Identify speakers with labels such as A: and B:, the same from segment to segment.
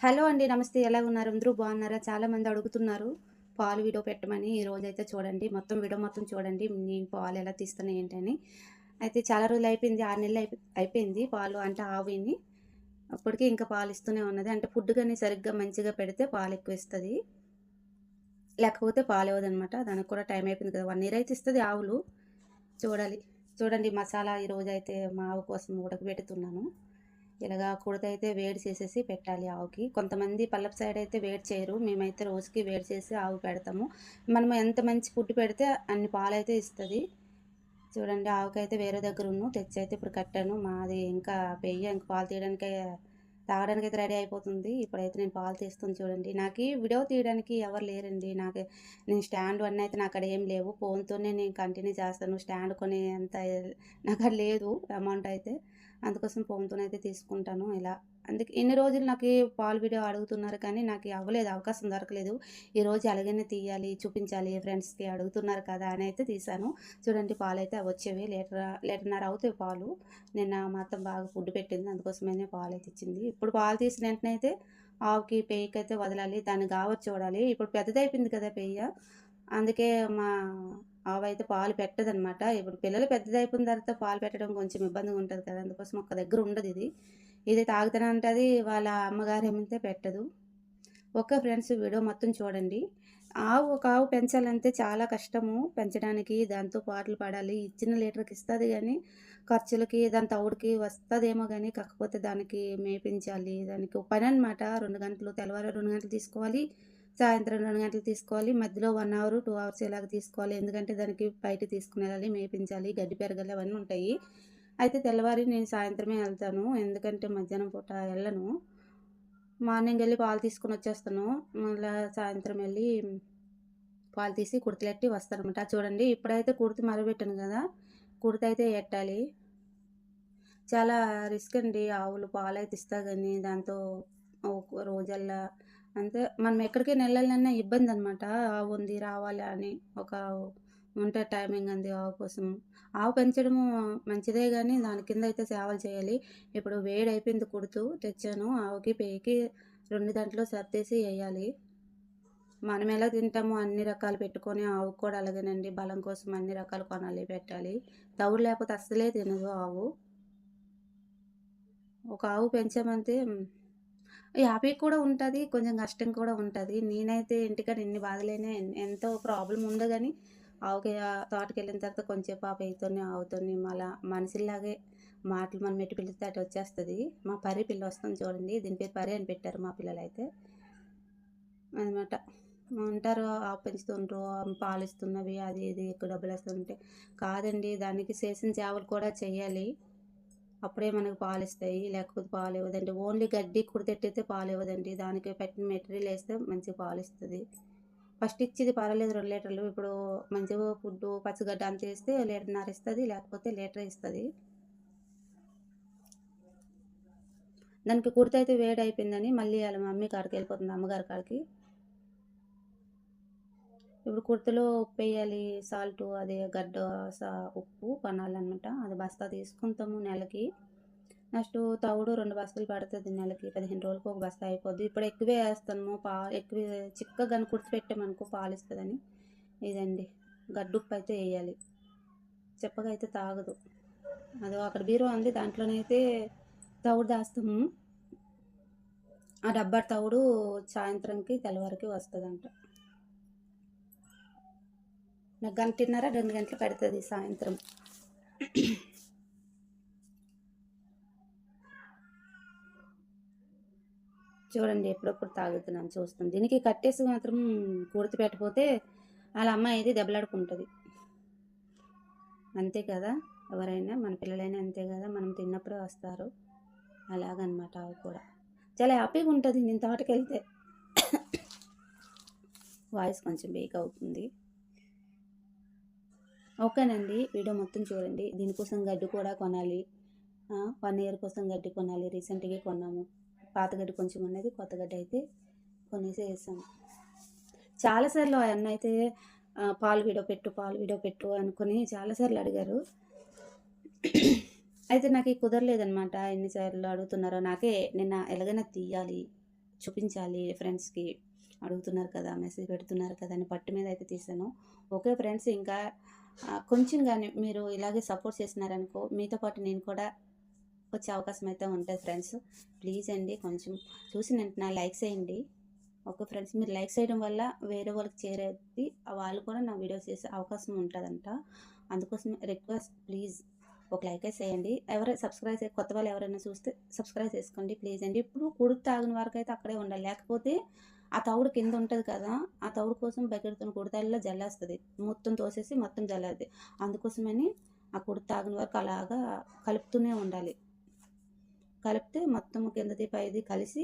A: Hello అండి నమస్తే. ఎలా ఉన్నారు? అందరూ బాగున్నారా? చాలామంది అడుగుతున్నారు. పాలు వీడియో పెట్టమని ఈ రోజైతే అయితే చూడండి. మొత్తం వీడియో మొత్తం చూడండి. నేను పాలు ఎలా తీస్తాను ఏంటని అయితే చాలా రోజులు అయిపోయింది. ఆరు నెలలు అయిపోయింది పాలు అంటే ఆవిని. అప్పటికి ఇంకా పాలు ఇస్తూనే ఉన్నది. అంటే ఫుడ్ కానీ సరిగ్గా మంచిగా పెడితే పాలు ఎక్కువ ఇస్తుంది. లేకపోతే పాలు ఇవ్వదనమాట దానికి కూడా టైం అయిపోయింది కదా. వన్ ఇయర్ అయితే ఇస్తుంది ఆవులు. చూడాలి. చూడండి మసాలా ఈరోజు అయితే మా ఆవు కోసం ఉడకబెడుతున్నాను. ఇలాగా కుడితైతే వేడి చేసేసి పెట్టాలి ఆవుకి. కొంతమంది పల్లపు సైడ్ అయితే వేడి చేయరు. మేమైతే రోజుకి వేడి చేసి ఆవు పెడతాము. మనము ఎంత మంచి ఫుడ్ పెడితే అన్ని పాలు అయితే ఇస్తుంది. చూడండి ఆవుకైతే వేరే దగ్గర ఉన్న. తెచ్చి అయితే ఇప్పుడు కట్టాను. మాది ఇంకా పెయ్య ఇంకా పాలు తీయడానికి తాగడానికి అయితే రెడీ అయిపోతుంది. ఇప్పుడైతే నేను పాలు తీస్తుంది చూడండి. నాకు వీడియో తీయడానికి ఎవరు లేరండి. నాకు నేను స్టాండ్ అన్నీ అయితే నాకు అక్కడ ఏం లేవు. ఫోన్తోనే నేను కంటిన్యూ చేస్తాను. స్టాండ్ కొని అంత నాకు లేదు అమౌంట్ అయితే. అందుకోసం ఫోన్తోనైతే తీసుకుంటాను ఇలా. అందుకే ఇన్ని రోజులు నాకు పాల్ పాలు వీడియో అడుగుతున్నారు కానీ నాకు అవ్వలేదు అవకాశం దొరకలేదు. ఈరోజు అలాగనే తీయాలి చూపించాలి ఫ్రెండ్స్కి అడుగుతున్నారు కదా అని అయితే తీశాను. చూడండి పాలు అయితే వచ్చేవి లీటర్ లీటర్న్నర అవుతాయి పాలు. నిన్న మాత్రం బాగా ఫుడ్ పెట్టింది అందుకోసమే పాలు అయితే ఇచ్చింది. ఇప్పుడు పాలు తీసిన వెంటనే అయితే ఆవుకి పేయకి అయితే వదలాలి దాన్ని కావచ్చు చూడాలి. ఇప్పుడు పెద్దదైపోయింది కదా పెయ్య అందుకే మా ఆవు అయితే పాలు పెట్టదనమాట. ఇప్పుడు పిల్లలు పెద్దదైపోయిన తర్వాత పాలు పెట్టడం కొంచెం ఇబ్బందిగా ఉంటుంది కదా. అందుకోసం ఒక దగ్గర ఉండదు ఇది. ఇది తాగుతానే ఉంటుంది వాళ్ళ అమ్మగారు ఏమైతే పెట్టదు. ఓకే ఫ్రెండ్స్ వీడియో మొత్తం చూడండి. ఆవు ఒక ఆవు పెంచాలంటే చాలా కష్టము. పెంచడానికి దాంతో పాటలు పాడాలి. ఇచ్చిన లీటర్కి ఇస్తుంది కానీ ఖర్చులకి దాని తవుడికి వస్తుందేమో కానీ కాకపోతే దానికి మేపించాలి. దానికి ఒక పని అనమాట రెండు గంటలు తెల్లవారు రెండు గంటలు తీసుకోవాలి. సాయంత్రం రెండు గంటలు తీసుకోవాలి. మధ్యలో వన్ అవర్ టూ అవర్స్ ఇలాగ తీసుకోవాలి? ఎందుకంటే దానికి బయట తీసుకుని వెళ్ళాలి మేపించాలి. గడ్డి పెరగాలి అవన్నీ ఉంటాయి. అయితే తెల్లవారి నేను సాయంత్రమే వెళ్తాను. ఎందుకంటే మధ్యాహ్నం పూట వెళ్ళను. మార్నింగ్ వెళ్ళి పాలు తీసుకుని వచ్చేస్తాను. మళ్ళీ సాయంత్రం వెళ్ళి పాలు తీసి కుర్తలెట్టి వస్తానమాట చూడండి ఇప్పుడైతే కుర్తి మరబెట్టాను కదా. కుర్తి అయితే ఎట్టాలి? చాలా రిస్క్ అండి. ఆవులు పాలు అయితే ఇస్తా కానీ దాంతో రోజల్లా అంతే. మనం ఎక్కడికి వెళ్ళాలన్నా ఇబ్బంది అనమాట ఆవు ఉంది రావాలి అని ఒక ఉంటే టైమింగ్ అంది ఆవు కోసం. ఆవు పెంచడము మంచిదే కానీ దాని కింద అయితే సేవలు చేయాలి. ఇప్పుడు వేడి అయిపోయింది కుడుతూ తెచ్చాను. ఆవుకి పేకి రెండు దాంట్లో సర్దేసి వేయాలి. మనం ఎలా తింటామో అన్ని రకాలు పెట్టుకొని ఆవు కూడా అలాగేనండి. బలం కోసం అన్ని రకాలు కొనాలి పెట్టాలి. తవుడు లేకపోతే అస్సలే తినదు ఆవు. ఒక ఆవు పెంచామంటే హ్యాపీ కూడా ఉంటుంది కొంచెం కష్టం కూడా ఉంటుంది. నేనైతే ఇంటికాడ ఎన్ని బాధలేనే ఎంతో ప్రాబ్లం ఉందో కానీ ఆవుకి తోటకి వెళ్ళిన తర్వాత కొంచెం పాప అవుతుంది ఆవుతోని మళ్ళా మనిషిలాగే మాటలు మనం ఎటు పిలిస్తే అటు వచ్చేస్తుంది. మా పరి పిల్ల వస్తుంది చూడండి దీని పేరు పరి అని పెట్టారు మా పిల్లలు అయితే అనమాట ఉంటారు ఆవు పెంచుతుండ్రు పాలు ఇస్తున్నవి అది ఇది ఎక్కువ డబ్బులు వస్తుంటే. కాదండి దానికి చేసిన సేవలు కూడా చేయాలి అప్పుడే మనకు పాలు ఇస్తాయి లేకపోతే పాలు ఇవ్వదండి ఓన్లీ గడ్డి కుడితెట్టయితే పాలు ఇవ్వదండి దానికి పెట్టిన మెటీరియల్ వేస్తే మంచిగా పాలు ఇస్తుంది ఫస్ట్ ఇచ్చేది పర్వాలేదు రెండు లీటర్లు. ఇప్పుడు మంచిగా ఫుడ్ పచ్చిగడ్డ అంత వేస్తే లీటర్న్నర ఇస్తుంది లేకపోతే లీటర్ ఇస్తుంది. దానికి కుర్త అయితే వేడి అయిపోయిందని మళ్ళీ వాళ్ళ మమ్మీ కాడికి వెళ్ళిపోతుంది అమ్మగారి కాడికి. ఇప్పుడు కుర్తలో ఉప్పు వేయాలి సాల్ట్ అదే గడ్డ సా ఉప్పు కొనాలన్నమాట అది బస్తా తీసుకుంటాము నెలకి. నెక్స్ట్ తవుడు రెండు బస్తాలు పడుతుంది నెలకి. పదిహేను రోజులకు ఒక బస్తా అయిపోద్ది. ఇప్పుడు ఎక్కువే వేస్తాము. పా ఎక్కువ చిక్కగా కానీ కుర్తి పెట్టామనుకో పాలు ఇస్తుందని ఇదండి. గడ్డ ఉప్పు అయితే వేయాలి. చెప్పగా అయితే తాగదు. అది అక్కడ బీరో ఉంది. దాంట్లోనైతే తవుడు దాస్తాము. ఆ డబ్బా తవుడు సాయంత్రంకి తెల్లవారికి వస్తుందంట. నాకు గంటన్నర రెండు గంటలు పెడుతుంది సాయంత్రం. చూడండి ఎప్పుడప్పుడు తాగుతున్నాను చూస్తాను దీనికి కట్టేసి మాత్రం కూర్తి పెట్టకపోతే వాళ్ళ అమ్మాయి అయితే దెబ్బలాడుకుంటుంది. అంతే కదా? ఎవరైనా మన పిల్లలైనా అంతే కదా? మనం తిన్నప్పుడే వస్తారు. అలాగనమాట అవి కూడా. చాలా హ్యాపీగా ఉంటుంది. నేను తోటకి వెళ్తే వాయిస్ కొంచెం బేక్ అవుతుంది. ఓకేనండి వీడియో మొత్తం చూడండి. దీనికోసం గడ్డి కూడా కొనాలి. వన్ ఇయర్ కోసం గడ్డి కొనాలి. రీసెంట్గా కొన్నాము. పాత గడ్డి కొంచెం ఉన్నది. కొత్త గడ్డి అయితే కొనేసి వేసాము చాలాసార్లు అన్న అయితే పాలు వీడియో పెట్టు పాలు వీడియో పెట్టు అనుకుని చాలాసార్లు అడిగారు. అయితే నాకు కుదరలేదనమాట ఎన్నిసార్లు అడుగుతున్నారో. నాకే నిన్న ఎలాగైనా తీయాలి చూపించాలి ఫ్రెండ్స్కి. అడుగుతున్నారు కదా మెసేజ్ పెడుతున్నారు కదా అని పట్టు మీద అయితే తీసాను ఓకే ఫ్రెండ్స్ ఇంకా కొంచెం కానీ మీరు ఇలాగే సపోర్ట్ చేసినారనుకో మీతో పాటు నేను కూడా వచ్చే అవకాశం అయితే ఉంటుంది ఫ్రెండ్స్. ప్లీజ్ అండి కొంచెం చూసి నా లైక్ చేయండి ఓకే ఫ్రెండ్స్ మీరు లైక్ చేయడం వల్ల వేరే వాళ్ళకి చేరేది వాళ్ళు కూడా నా వీడియోస్ చేసే అవకాశం ఉంటుందంట. అందుకోసం రిక్వెస్ట్ ప్లీజ్ ఒక లైక్ చేయండి ఎవరైనా సబ్స్క్రైబ్ చే కొత్త వాళ్ళు ఎవరైనా చూస్తే సబ్స్క్రైబ్ చేసుకోండి ప్లీజ్ అండి. ఇప్పుడు కుడుకు తాగిన వరకు అయితే అక్కడే ఉండాలి. లేకపోతే ఆ తవుడు కింద ఉంటుంది కదా ఆ తవుడు కోసం బకెట్తో కుడతాల్లో జల్లేస్తుంది. మొత్తం తోసేసి మొత్తం జల్లేది అందుకోసమని ఆ కుడి తాగిన వరకు అలాగా కలుపుతూనే ఉండాలి. కలిపితే మొత్తం కిందది పైది కలిసి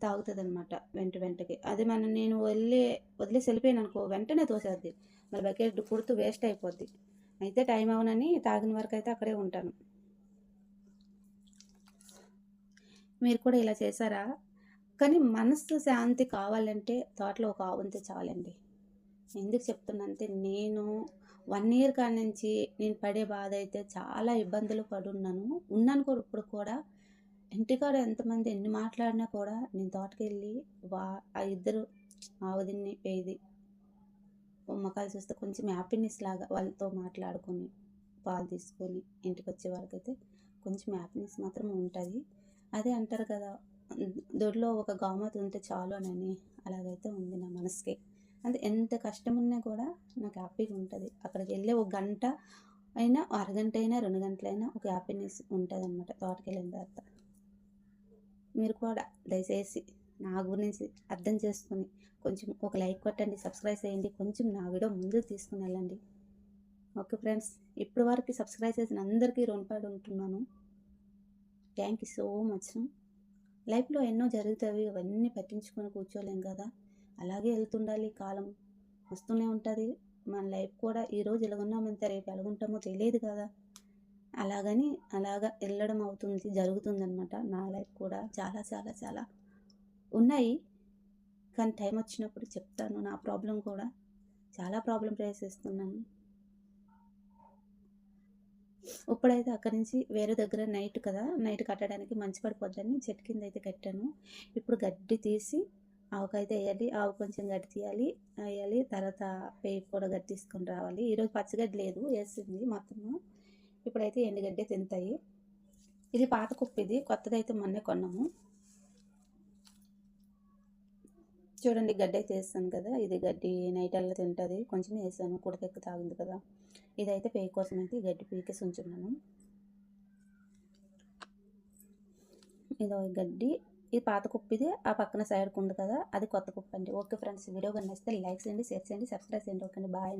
A: తాగుతుంది అనమాట వెంట వెంటకి. అదే మనం నేను వదిలే వదిలేసి వెళ్ళిపోయాను అనుకో వెంటనే తోసేద్ది. మరి బకెట్ కుడుతూ వేస్ట్ అయిపోద్ది. అయితే టైం అవునని తాగిన వరకు అయితే అక్కడే ఉంటాను. మీరు కూడా ఇలా చేశారా? కానీ మనసు శాంతి కావాలంటే తోటలో ఒక ఆవుంతే చాలండి. ఎందుకు చెప్తున్నానంటే నేను వన్ ఇయర్ కాడ నుంచి నేను పడే బాధ అయితే చాలా ఇబ్బందులు పడున్నాను. ఉన్నాను కూడా ఇప్పుడు కూడా. ఇంటికాడ ఎంతమంది ఎన్ని మాట్లాడినా కూడా నేను తోటకి వెళ్ళి వా ఆ ఇద్దరు ఆవుదిన్ని పేది మొక్కలు చూస్తే కొంచెం హ్యాపీనెస్ లాగా వాళ్ళతో మాట్లాడుకొని పాలు తీసుకొని ఇంటికి వచ్చే వాళ్ళకైతే కొంచెం హ్యాపీనెస్ మాత్రం ఉంటుంది. అదే అంటారు కదా దొడ్లో ఒక గామత ఉంటే చాలు అని అలాగైతే ఉంది నా మనసుకి. అంటే ఎంత కష్టం ఉన్నా కూడా నాకు హ్యాపీగా ఉంటుంది. అక్కడికి వెళ్ళే ఒక గంట అయినా అరగంట అయినా రెండు గంటలైనా ఒక హ్యాపీనెస్ ఉంటుంది అనమాట తోటకి వెళ్ళిన తర్వాత. మీరు కూడా దయచేసి నా గురించి అర్థం చేసుకొని కొంచెం ఒక లైక్ కొట్టండి సబ్స్క్రైబ్ చేయండి కొంచెం నా వీడియో ముందుకు తీసుకుని వెళ్ళండి. ఓకే ఫ్రెండ్స్ ఇప్పటి వరకు సబ్స్క్రైబ్ చేసిన అందరికీ రుణపడి ఉంటున్నాను. Thank you so much. లైఫ్లో ఎన్నో జరుగుతాయి అవన్నీ పట్టించుకొని కూర్చోలేం కదా. అలాగే వెళ్తుండాలి కాలం. వస్తూనే ఉంటుంది. మన లైఫ్ కూడా ఈరోజు ఎలాగున్నామంతే రేపు ఎలాగుంటామో తెలియదు కదా. అలాగని అలాగా వెళ్ళడం అవుతుంది జరుగుతుందనమాట నా లైఫ్ కూడా. చాలా చాలా చాలా ఉన్నాయి. కానీ టైం వచ్చినప్పుడు చెప్తాను నా ప్రాబ్లం కూడా. చాలా ప్రాబ్లం ఫేస్ చేస్తున్నాను. ఇప్పుడైతే అక్కడి నుంచి వేరే దగ్గర నైట్ కదా నైట్ కట్టడానికి మంచి పడిపోద్దని చెట్టు కింద అయితే కట్టాను. ఇప్పుడు గడ్డి తీసి ఆవుకైతే వేయాలి ఆవు కొంచెం గడ్డి తీయాలి వేయాలి తర్వాత పేయి కూడా గడ్డి తీసుకొని రావాలి. ఈరోజు పచ్చగడ్డి లేదు వేసింది మొత్తము. ఇప్పుడైతే ఎండుగడ్డే తింటాయి ఇది పాత కుప్ప ఇది కొత్తది అయితే మొన్నే కొన్నాము. చూడండి గడ్డి అయితే వేస్తాను కదా ఇది గడ్డి నైట్ అలా తింటుంది. కొంచెం వేసాను కుడతెక్క తాగింది కదా. ఇదైతే పేయి కోసం అయితే ఈ గడ్డి పీకేసి ఉంచున్నాను ఇదో గడ్డి ఇది పాత కుప్ప ఇది ఆ పక్కన సైడ్కి ఉంది కదా అది కొత్త కుప్ప అండి. ఓకే ఫ్రెండ్స్ వీడియో కనిపిస్తే లైక్ చేయండి షేర్ చేయండి సబ్స్క్రైబ్ చేయండి. Okay bye